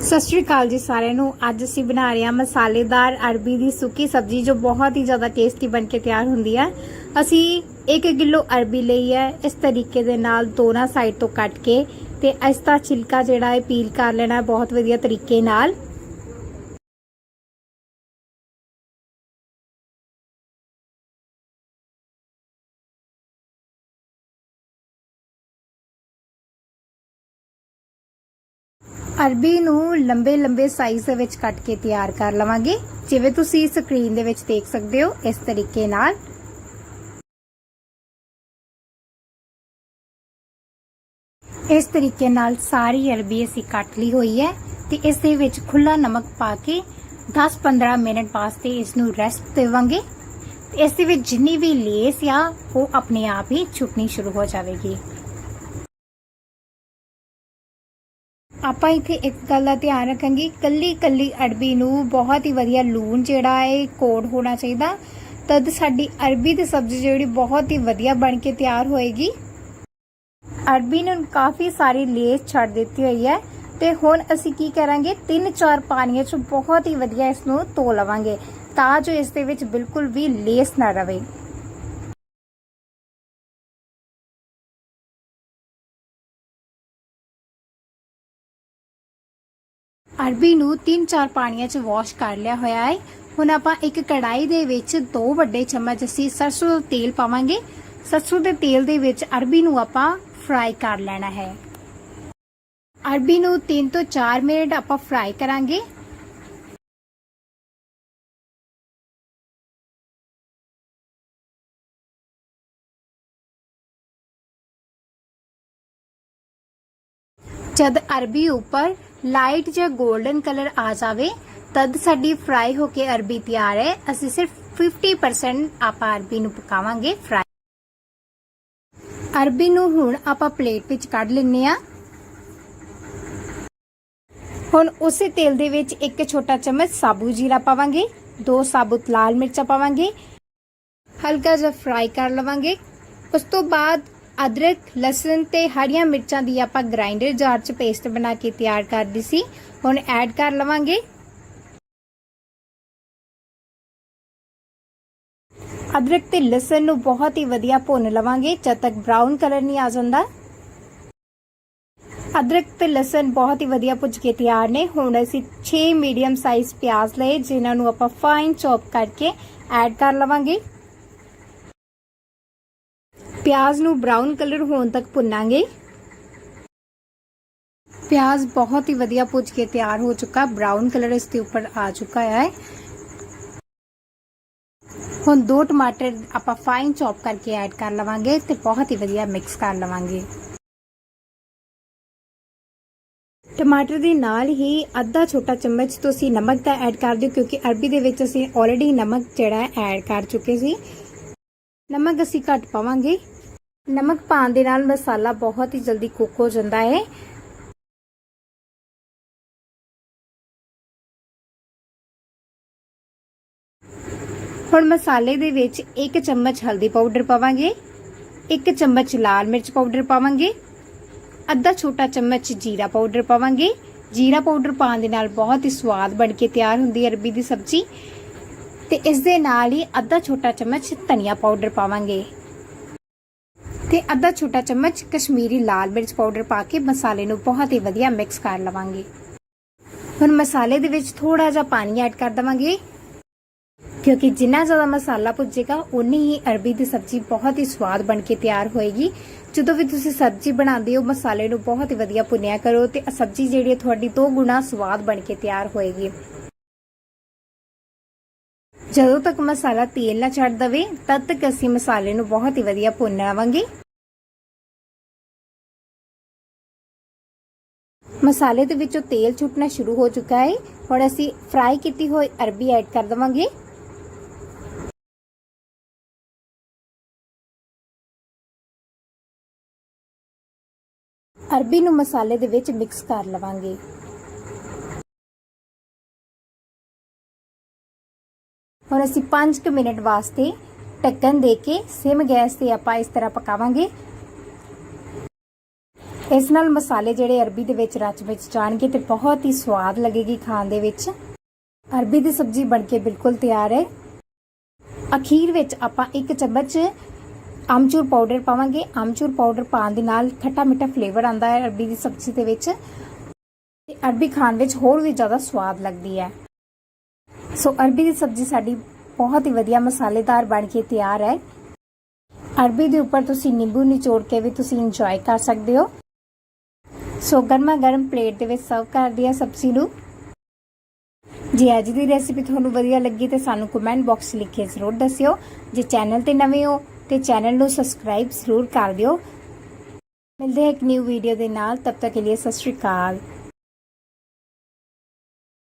ਸਤਿ ਸ਼੍ਰੀ ਅਕਾਲ ਜੀ ਸਾਰਿਆਂ ਨੂੰ। ਅੱਜ ਅਸੀਂ ਬਣਾ ਰਹੇ ਹਾਂ ਮਸਾਲੇਦਾਰ ਅਰਬੀ ਦੀ ਸੁੱਕੀ ਸਬਜ਼ੀ ਜੋ ਬਹੁਤ ਹੀ ਜ਼ਿਆਦਾ ਟੇਸਟੀ ਬਣ ਕੇ ਤਿਆਰ ਹੁੰਦੀ ਹੈ। ਅਸੀਂ 1 ਕਿਲੋ ਅਰਬੀ ਲਈ ਹੈ। ਇਸ ਤਰੀਕੇ ਦੇ ਨਾਲ ਦੋਨਾਂ ਸਾਈਡ ਤੋਂ ਕੱਟ ਕੇ ਤੇ ਇਸ ਦਾ ਛਿਲਕਾ ਜਿਹੜਾ ਹੈ ਪੀਲ ਕਰ ਲੈਣਾ ਬਹੁਤ ਵਧੀਆ ਤਰੀਕੇ ਨਾਲ। ਅਰਬੀ ਨੂੰ ਲੰਬੇ ਲੰਬੇ ਸਾਈਜ਼ ਦੇ ਵਿੱਚ ਕੱਟ ਕੇ ਤਿਆਰ ਕਰ ਲਵਾਂਗੇ। ਜਿਵੇਂ ਤੁਸੀਂ ਸਕਰੀਨ ਦੇ ਵਿੱਚ ਦੇਖ ਸਕਦੇ ਹੋ, ਇਸ ਤਰੀਕੇ ਨਾਲ। ਇਸ ਤਰੀਕੇ ਨਾਲ ਸਾਰੀ ਅਰਬੀ ਅਸੀਂ ਕੱਟ ਲਈ ਹੋਈ ਹੈ ਤੇ ਇਸ ਦੇ ਵਿੱਚ ਖੁੱਲਾ ਨਮਕ ਪਾ ਕੇ 10-15 ਮਿੰਟ ਵਾਸਤੇ ਇਸ ਨੂੰ ਰੈਸਟ ਦੇਵਾਂਗੇ। ਤੇ ਇਸ ਦੇ ਵਿੱਚ ਜਿੰਨੀ ਵੀ ਲੇਸ ਆ, ਉਹ ਆਪਣੇ ਆਪ ਹੀ ਛੁੱਟਣੀ ਸ਼ੁਰੂ ਹੋ ਜਾਵੇਗੀ। ਆਪਾਂ ਇੱਥੇ ਇੱਕ ਗੱਲ ਦਾ ਧਿਆਨ ਰੱਖਾਂਗੇ ਕੱਲੀ ਕੱਲੀ ਅਰਬੀ ਨੂੰ ਬਹੁਤ ਹੀ ਵਧੀਆ ਲੂਣ ਜਿਹੜਾ ਹੈ ਕੋਡ ਹੋਣਾ ਚਾਹੀਦਾ। ਤਦ ਸਾਡੀ ਅਰਬੀ ਦੀ ਸਬਜ਼ੀ ਜਿਹੜੀ ਬਹੁਤ ਹੀ ਵਧੀਆ ਬਣ ਕੇ ਤਿਆਰ ਹੋਏਗੀ। ਅਰਬੀ ਨੂੰ ਕਾਫੀ ਸਾਰੀ ਲੇਸ ਛੱਡ ਦਿੱਤੀ ਹੋਈ ਹੈ ਤੇ ਹੁਣ ਅਸੀਂ ਕੀ ਕਰਾਂਗੇ ਤਿੰਨ ਚਾਰ ਪਾਣੀਆਂ 'ਚ ਬਹੁਤ ਹੀ ਵਧੀਆ ਇਸ ਨੂੰ ਧੋ ਲਵਾਂਗੇ, ਤਾਂ ਜੋ ਇਸ ਦੇ ਵਿੱਚ ਬਿਲਕੁਲ ਵੀ ਲੇਸ ਨਾ ਰਵੇ। ਅਰਬੀ ਨੂੰ 3-4 ਪਾਣੀਆਂ 'ਚ ਵਾਸ਼ ਕਰ ਲਿਆ ਹੋਇਆ ਹੈ। ਹੁਣ ਆਪਾਂ ਇੱਕ ਕੜਾਈ ਦੇ ਵਿੱਚ ਦੋ ਵੱਡੇ ਚਮਚ ਅਸੀਂ ਸਰਸੋਂ ਦਾ ਤੇਲ ਪਾਵਾਂਗੇ। ਸਰਸੋਂ ਦੇ ਤੇਲ ਦੇ ਵਿੱਚ ਅਰਬੀ ਨੂੰ ਆਪਾਂ ਫਰਾਈ ਕਰ ਲੈਣਾ ਹੈ। ਅਰਬੀ ਨੂੰ 3 ਤੋਂ 4 ਮਿੰਟ ਆਪਾਂ ਫਰਾਈ ਕਰਾਂਗੇ। ਜਦ ਅਰਬੀ ਉੱਪਰ ਲਾਈਟ ਜਿਹਾ 골ਡਨ ਕਲਰ ਆ ਜਾਵੇ, ਤਦ ਸਾਡੀ ਫਰਾਈ ਹੋ ਕੇ ਅਰਬੀ ਤਿਆਰ ਹੈ। ਅਸੀਂ ਸਿਰਫ 50% ਆਪਾਂ ਅਰਬੀ ਨੂੰ ਪਕਾਵਾਂਗੇ ਫਰਾਈ ਅਰਬੀ ਨੂੰ ਹੁਣ ਆਪਾਂ ਪਲੇਟ ਵਿੱਚ ਕੱਢ ਲੈਨੇ ਆ ਹੁਣ ਉਸੇ ਤੇਲ ਦੇ ਵਿੱਚ ਇੱਕ ਛੋਟਾ ਚਮਚ ਸਾਬੂ ਜੀਰਾ ਪਾਵਾਂਗੇ, ਦੋ ਸਾਬੁਤ ਲਾਲ ਮਿਰਚਾਂ ਪਾਵਾਂਗੇ, ਹਲਕਾ ਜਿਹਾ ਫਰਾਈ ਕਰ ਲਵਾਂਗੇ। ਉਸ ਤੋਂ ਬਾਅਦ ਅਦਰਕ, ਲਸਣ ਤੇ ਹਰੀਆਂ ਮਿਰਚਾਂ ਦੀ ਆਪਾਂ ਗ੍ਰਾਈਂਡਰ ਜਾਰ 'ਚ ਪੇਸਟ ਬਣਾ ਕੇ ਤਿਆਰ ਕਰਦੀ ਸੀ। ਹੁਣ ਐਡ ਕਰ ਲਵਾਂਗੇ। ਅਦਰਕ ਤੇ ਲਸਣ ਨੂੰ ਬਹੁਤ ਹੀ ਵਧੀਆ ਭੁੰਨ ਲਵਾਂਗੇ, ਜਦ ਤੱਕ ਬ੍ਰਾਊਨ ਕਲਰ ਨਹੀਂ ਆ ਜਾਂਦਾ। ਅਦਰਕ ਤੇ ਲਸਣ ਬਹੁਤ ਹੀ ਵਧੀਆ ਭੁੱਜ ਕੇ ਤਿਆਰ ਨੇ। ਹੁਣ ਅਸੀਂ 6 ਮੀਡੀਅਮ ਸਾਈਜ਼ ਪਿਆਜ਼ ਲਏ, ਜਿਨ੍ਹਾਂ ਨੂੰ ਆਪਾਂ ਫਾਈਨ ਚੌਪ ਕਰਕੇ ਐਡ ਕਰ ਲਵਾਂਗੇ। ਪਿਆਜ਼ ਨੂੰ ਬ੍ਰਾਊਨ ਕਲਰ ਹੋਣ ਤੱਕ ਭੁੰਨਾਂਗੇ। ਪਿਆਜ਼ ਬਹੁਤ ਹੀ ਵਧੀਆ ਭੁੱਜ ਕੇ ਤਿਆਰ ਹੋ ਚੁੱਕਾ ਬ੍ਰਾਊਨ ਕਲਰ ਇਸ ਦੇ ਉੱਪਰ ਆ ਚੁੱਕਾ ਹੈ। ਹੁਣ ਦੋ ਟਮਾਟਰ ਆਪਾਂ ਫਾਈਨ ਚੌਪ ਕਰਕੇ ਐਡ ਕਰ ਲਵਾਂਗੇ ਤੇ ਬਹੁਤ ਹੀ ਵਧੀਆ ਮਿਕਸ ਕਰ ਲਵਾਂਗੇ। ਟਮਾਟਰ ਦੇ ਨਾਲ ਹੀ ਅੱਧਾ ਛੋਟਾ ਚਮਚ ਤੁਸੀਂ ਨਮਕ ਦਾ ਐਡ ਕਰ ਦਿਓ, ਕਿਉਂਕਿ ਅਰਬੀ ਦੇ ਵਿੱਚ ਅਸੀਂ ਆਲਰੇਡੀ ਨਮਕ ਜਿਹੜਾ ਐਡ ਕਰ ਚੁੱਕੇ ਸੀ। ਨਮਕ ਅਸੀਂ ਘੱਟ ਪਾਵਾਂਗੇ। ਨਮਕ ਪਾਉਣ ਦੇ ਨਾਲ ਮਸਾਲਾ ਬਹੁਤ ਹੀ ਜਲਦੀ ਕੁੱਕ ਹੋ ਜਾਂਦਾ ਹੈ। ਹੁਣ ਮਸਾਲੇ ਦੇ ਵਿੱਚ 1 ਚਮਚ ਹਲਦੀ ਪਾਊਡਰ ਪਾਵਾਂਗੇ 1 ਚਮਚ ਲਾਲ ਮਿਰਚ ਪਾਊਡਰ ਪਾਵਾਂਗੇ, ਅੱਧਾ ਛੋਟਾ ਚਮਚ ਜੀਰਾ ਪਾਊਡਰ ਪਾਵਾਂਗੇ। ਜੀਰਾ ਪਾਊਡਰ ਪਾਉਣ ਦੇ ਨਾਲ ਬਹੁਤ ਹੀ ਸਵਾਦ ਬਣ ਕੇ ਤਿਆਰ ਹੁੰਦੀ ਹੈ ਅਰਬੀ ਦੀ ਸਬਜ਼ੀ। ਤੇ ਇਸ ਦੇ ਨਾਲ ਹੀ ਅੱਧਾ ਛੋਟਾ ਚਮਚ ਧਨੀਆ ਪਾਊਡਰ ਪਾਵਾਂਗੇ। ਤੇ ਅੱਧਾ ਛੋਟਾ ਚਮਚ ਕਸ਼ਮੀਰੀ ਲਾਲ ਮਿਰਚ ਪਾਊਡਰ ਪਾ ਕੇ ਮਸਾਲੇ ਨੂੰ ਬਹੁਤ ਹੀ ਵਧੀਆ ਮਿਕਸ ਕਰ ਲਵਾਂਗੇ। ਹੁਣ ਮਸਾਲੇ ਦੇ ਵਿੱਚ ਥੋੜਾ ਜਿਹਾ ਪਾਣੀ ਐਡ ਕਰ ਦਵਾਂਗੇ। ਕਿਉਂਕਿ ਜਿੰਨਾ ਜ਼ਿਆਦਾ ਮਸਾਲਾ ਭੁੱਜੇਗਾ ਉਨੀ ਹੀ ਅਰਬੀ ਦੀ ਸਬਜ਼ੀ ਬਹੁਤ ਹੀ ਸਵਾਦ ਬਣ ਕੇ ਤਿਆਰ ਹੋਏਗੀ। ਜਦੋਂ ਵੀ ਤੁਸੀਂ ਸਬਜ਼ੀ ਬਣਾਉਂਦੇ ਹੋ, ਮਸਾਲੇ ਨੂੰ ਬਹੁਤ ਹੀ ਵਧੀਆ ਭੁੰਨਿਆ ਕਰੋ ਤੇ ਸਬਜ਼ੀ ਜਿਹੜੀ ਤੁਹਾਡੀ ਦੋ ਗੁਣਾ ਸਵਾਦ ਬਣ ਕੇ ਤਿਆਰ ਹੋਏਗੀ। ਜਦੋਂ ਤੱਕ ਮਸਾਲਾ ਤੇਲ ਨਾ ਛੱਡ ਦਵੇ, ਤਦ ਤੱਕ ਅਸੀਂ ਮਸਾਲੇ ਨੂੰ ਬਹੁਤ ਹੀ ਵਧੀਆ ਭੁੰਨ ਲਵਾਂਗੇ। ਮਸਾਲੇ ਦੇ ਵਿੱਚੋਂ ਤੇਲ ਛੁੱਟਣਾ ਸ਼ੁਰੂ ਹੋ ਚੁੱਕਾ ਹੈ। ਹੁਣ ਅਸੀਂ ਫਰਾਈ ਕੀਤੀ ਹੋਈ ਅਰਬੀ ਐਡ ਕਰ ਦਵਾਂਗੇ। ਅਰਬੀ ਨੂੰ ਮਸਾਲੇ ਦੇ ਵਿੱਚ ਮਿਕਸ ਕਰ ਲਵਾਂਗੇ। ਹੁਣ ਅਸੀਂ 5 ਮਿੰਟ ਵਾਸਤੇ ਢੱਕਣ ਦੇ ਕੇ ਸਿਮ ਗੈਸ ਤੇ ਆਪਾਂ ਇਸ ਤਰ੍ਹਾਂ ਪਕਾਵਾਂਗੇ। ਇਸ ਨਾਲ ਮਸਾਲੇ ਜਿਹੜੇ ਅਰਬੀ ਦੇ ਵਿੱਚ ਰਚ ਵਿੱਚ ਜਾਣਗੇ ਤੇ ਬਹੁਤ ਹੀ ਸਵਾਦ ਲੱਗੇਗੀ ਖਾਣ ਦੇ ਵਿੱਚ। ਅਰਬੀ ਦੀ ਸਬਜ਼ੀ ਬਣ ਕੇ ਬਿਲਕੁਲ ਤਿਆਰ ਹੈ। ਅਖੀਰ ਵਿੱਚ ਆਪਾਂ ਇੱਕ ਚਮਚ ਆਮਚੂਰ ਪਾਊਡਰ ਪਾਵਾਂਗੇ। ਆਮਚੂਰ ਪਾਊਡਰ ਪਾਉਣ ਦੇ ਨਾਲ ਖੱਟਾ ਮਿੱਠਾ ਫਲੇਵਰ ਆਉਂਦਾ ਹੈ ਅਰਬੀ ਦੀ ਸਬਜ਼ੀ ਦੇ ਵਿੱਚ। ਤੇ ਅਰਬੀ ਖਾਣ ਵਿੱਚ ਹੋਰ ਵੀ ਜ਼ਿਆਦਾ ਸਵਾਦ ਲੱਗਦੀ ਹੈ। ਸੋ ਅਰਬੀ ਦੀ ਸਬਜ਼ੀ ਸਾਡੀ ਬਹੁਤ ਹੀ ਵਧੀਆ, ਮਸਾਲੇਦਾਰ ਬਣ ਕੇ ਤਿਆਰ ਹੈ। ਅਰਬੀ ਦੇ ਉੱਪਰ ਤੁਸੀਂ ਨਿੰਬੂ ਨਿਚੋੜ ਕੇ ਵੀ ਤੁਸੀਂ ਇੰਜੋਏ ਕਰ ਸਕਦੇ ਹੋ। ਸੋ ਗਰਮਾ ਗਰਮ ਪਲੇਟ ਦੇ ਵਿੱਚ ਸਰਵ ਕਰ ਦਿਆ ਸਬਜ਼ੀ ਨੂੰ। ਜੇ ਅੱਜ ਦੀ ਰੈਸਿਪੀ ਤੁਹਾਨੂੰ ਵਧੀਆ ਲੱਗੀ ਤੇ ਸਾਨੂੰ ਕਮੈਂਟ ਬਾਕਸ ਲਿਖ ਕੇ ਜ਼ਰੂਰ ਦੱਸਿਓ। ਜੇ ਚੈਨਲ ਤੇ ਨਵੇਂ ਹੋ ਤੇ ਚੈਨਲ ਨੂੰ ਸਬਸਕ੍ਰਾਈਬ ਜ਼ਰੂਰ ਕਰ ਦਿਓ। ਮਿਲਦੇ ਹਾਂ ਇੱਕ ਨਿਊ ਵੀਡੀਓ ਦੇ ਨਾਲ। ਤਬ ਤੱਕ ਕੇ ਲਈ ਸਤਿ ਸ਼੍ਰੀ ਅਕਾਲ।